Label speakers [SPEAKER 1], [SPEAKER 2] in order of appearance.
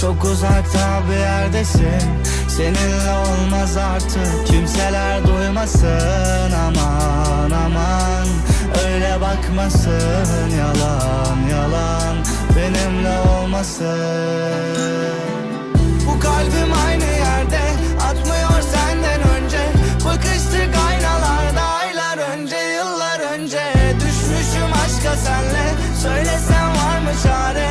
[SPEAKER 1] Çok uzakta bir yerdesin. Seninle olmaz artık Kimseler duymasın. Aman aman Öyle bakmasın. Yalan yalan Benimle olmasın. Bu kalbim aynı yerde Atmıyor senden önce. Bakıştık aynalarda Aylar önce yıllar önce. Düşmüşüm aşka senle Söylesen var mı çare?